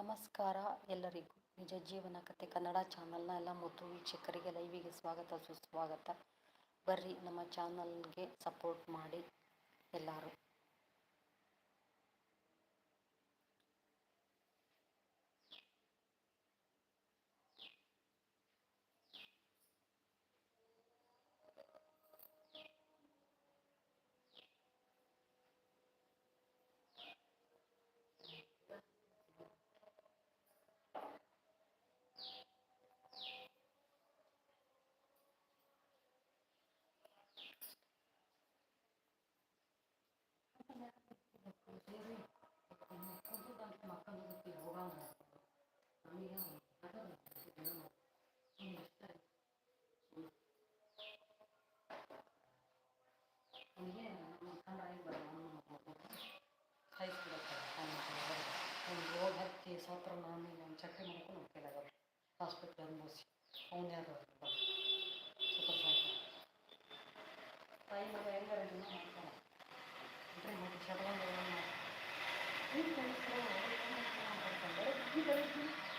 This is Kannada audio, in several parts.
ನಮಸ್ಕಾರ ಎಲ್ಲರಿಗೂ. ನಿಜ ಜೀವನ ಕಥೆ ಕನ್ನಡ ಚಾನಲ್ನ ಎಲ್ಲ ಮುತ್ತು ವೀಕ್ಷಕರಿಗೆ ಲೈವಿಗೆ ಸ್ವಾಗತ, ಸುಸ್ವಾಗತ. ಬರ್ರಿ, ನಮ್ಮ ಚಾನಲ್ಗೆ ಸಪೋರ್ಟ್ ಮಾಡಿ ಎಲ್ಲರೂ. ಒಂದು ಹೋಗಿ ಹತ್ತಿ ಸತ್ರ ಆಮೇಲೆ ಒಂದು ಚಕ್ರಿ ಮಾಡ್ಕೊಂಡು ನಮ್ಮ ಕೈಲಾಗ ಹಾಸ್ಪಿಟ್ಲ್ ಅನ್ಭವಿಸಿ ಅವ್ನು ಯಾರು ಸೂಪರ್ ಸಾಕು ತಾಯಿ ಮಗ ಹೆಂಗಾರ ದಿನ ಮಾಡ್ತಾನೆ ಬಿಟ್ರೆ ಮಾಡಿ ಶಬಲಂಗ Thank you.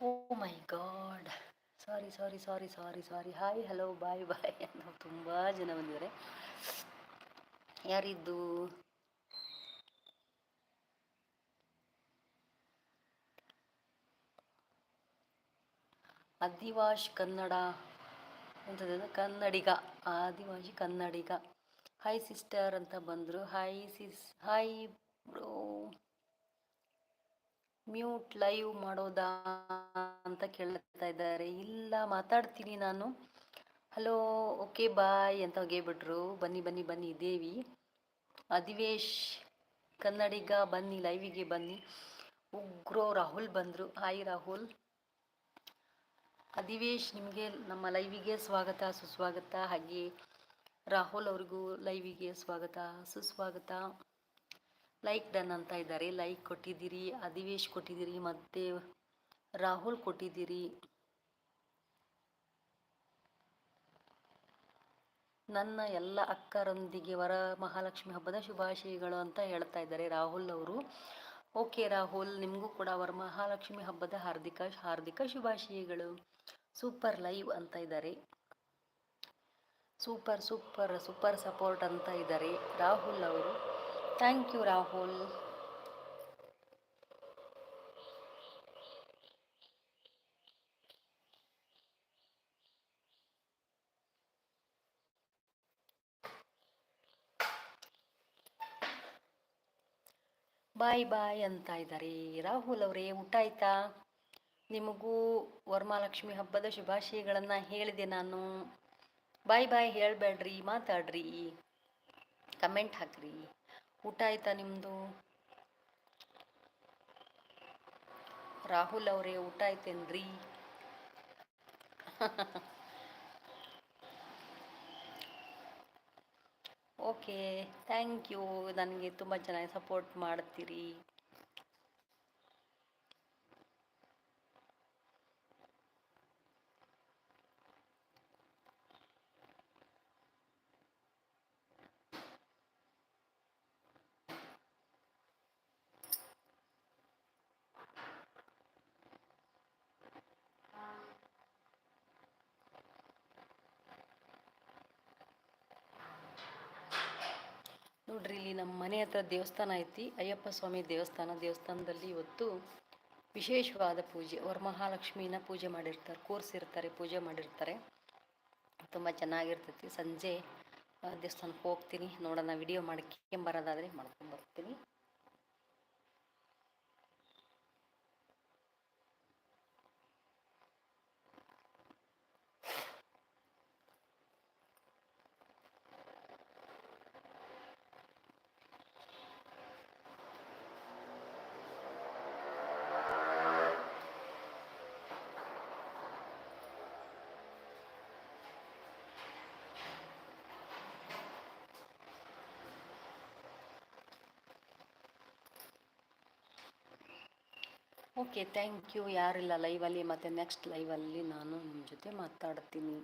My god sorry sorry sorry sorry sorry hi hello bye bye ಅಂತ ತುಂಬ ಜನ ಬಂದಿದ್ದಾರೆ. ಯಾರಿದ್ದು? ಅದಿವಾಷ್ ಕನ್ನಡ ಅಂತದ ಕನ್ನಡಿಗ. ಆದಿವಾಸಿ ಕನ್ನಡಿಗ. ಹಾಯ್ ಸಿಸ್ಟರ್ ಅಂತ ಬಂದರು. Hi sis hi bro mute live ಮಾಡೋದಾ ಅಂತ ಕೇಳ್ತಾ ಇದ್ದಾರೆ. ಇಲ್ಲ, ಮಾತಾಡ್ತೀನಿ ನಾನು. ಹಲೋ, ಓಕೆ, ಬಾಯ್ ಅಂತ ಹೋಗಿಬಿಟ್ರು ಬನ್ನಿ ಬನ್ನಿ ಬನ್ನಿ, ದೇವಿ. ಅಧಿವೇಶ್, ಕನ್ನಡಿಗ, ಬನ್ನಿ, ಲೈವಿಗೆ ಬನ್ನಿ. ಉಗ್ರೋ ರಾಹುಲ್ ಬಂದರು. ಹಾಯ್, ರಾಹುಲ್. ಅಧಿವೇಶ್, ನಿಮಗೆ ನಮ್ಮ ಲೈವಿಗೆ ಸ್ವಾಗತ, ಸುಸ್ವಾಗತ. ಹಾಗೆ ರಾಹುಲ್ ಅವ್ರಿಗೂ ಲೈವಿಗೆ ಸ್ವಾಗತ, ಸುಸ್ವಾಗತ. ಲೈಕ್ ಡನ್ ಅಂತ ಇದ್ದಾರೆ. ಲೈಕ್ ಕೊಟ್ಟಿದ್ದೀರಿ, ಅಧಿವೇಶ್ ಕೊಟ್ಟಿದ್ದೀರಿ, ಮತ್ತು ರಾಹುಲ್ ಕೊಟ್ಟಿದ್ದೀರಿ. ನನ್ನ ಎಲ್ಲ ಅಕ್ಕರೊಂದಿಗೆ ವರ ಮಹಾಲಕ್ಷ್ಮಿ ಹಬ್ಬದ ಶುಭಾಶಯಗಳು ಅಂತ ಹೇಳ್ತಾ ಇದ್ದಾರೆ ರಾಹುಲ್ ಅವರು. ಓಕೆ ರಾಹುಲ್, ನಿಮಗೂ ಕೂಡ ವರಮಹಾಲಕ್ಷ್ಮಿ ಹಬ್ಬದ ಹಾರ್ದಿಕ ಹಾರ್ದಿಕ ಶುಭಾಶಯಗಳು. ಸೂಪರ್ ಲೈವ್ ಅಂತ ಇದ್ದಾರೆ. ಸೂಪರ್ ಸೂಪರ್ ಸೂಪರ್ ಸಪೋರ್ಟ್ ಅಂತ ಇದ್ದಾರೆ ರಾಹುಲ್ ಅವರು. Thank you Rahul bye bye ಅಂತ ಇದ್ದಾರೆ. ರಾಹುಲ್ ಅವರೇ, ಊಟ ಆಯ್ತಾ? ನಿಮಗೂ ವರಮಹಾಲಕ್ಷ್ಮಿ ಹಬ್ಬದ ಶುಭಾಶಯಗಳನ್ನು ಹೇಳಿದೆ ನಾನು. ಬಾಯ್ ಬಾಯ್ ಹೇಳಬೇಡ್ರಿ, ಮಾತಾಡ್ರಿ. ಕಮೆಂಟ್ ಹಾಕ್ರಿ. ಊಟ ಆಯ್ತಾ ನಿಮ್ಮದು ರಾಹುಲ್ ಅವರೇ, ಊಟ ಆಯ್ತೇನ್ರಿ? ಓಕೆ ಥ್ಯಾಂಕ್ ಯು ನನಗೆ ತುಂಬ ಚೆನ್ನಾಗಿ ಸಪೋರ್ಟ್ ಮಾಡ್ತೀರಿ ನೋಡ್ರಿ ಇಲ್ಲಿ ನಮ್ಮ ಮನೆ ಹತ್ರ ದೇವಸ್ಥಾನ ಐತಿ, ಅಯ್ಯಪ್ಪ ಸ್ವಾಮಿ ದೇವಸ್ಥಾನ, ದೇವಸ್ಥಾನದಲ್ಲಿ ಇವತ್ತು ವಿಶೇಷವಾದ ಪೂಜೆ, ವರಮಹಾಲಕ್ಷ್ಮಿನ ಪೂಜೆ ಮಾಡಿರ್ತಾರೆ ಕೂರಿಸಿರ್ತಾರೆ ಪೂಜೆ ಮಾಡಿರ್ತಾರೆ. ತುಂಬ ಚೆನ್ನಾಗಿರ್ತೈತಿ. ಸಂಜೆ ದೇವಸ್ಥಾನಕ್ಕೆ ಹೋಗ್ತೀನಿ, ನೋಡೋಣ ವಿಡಿಯೋ ಮಾಡ್ಕೊಂಬರೋದಾದರೆ ಮಾಡ್ಕೊಂಬರ್ತೀನಿ ಓಕೆ ಥ್ಯಾಂಕ್ ಯು ಯಾರಿಲ್ಲ ಲೈವಲ್ಲಿ ಮತ್ತು ನೆಕ್ಸ್ಟ್ ಲೈವಲ್ಲಿ ನಾನು ನಿಮ್ಮ ಜೊತೆ ಮಾತಾಡ್ತೀನಿ.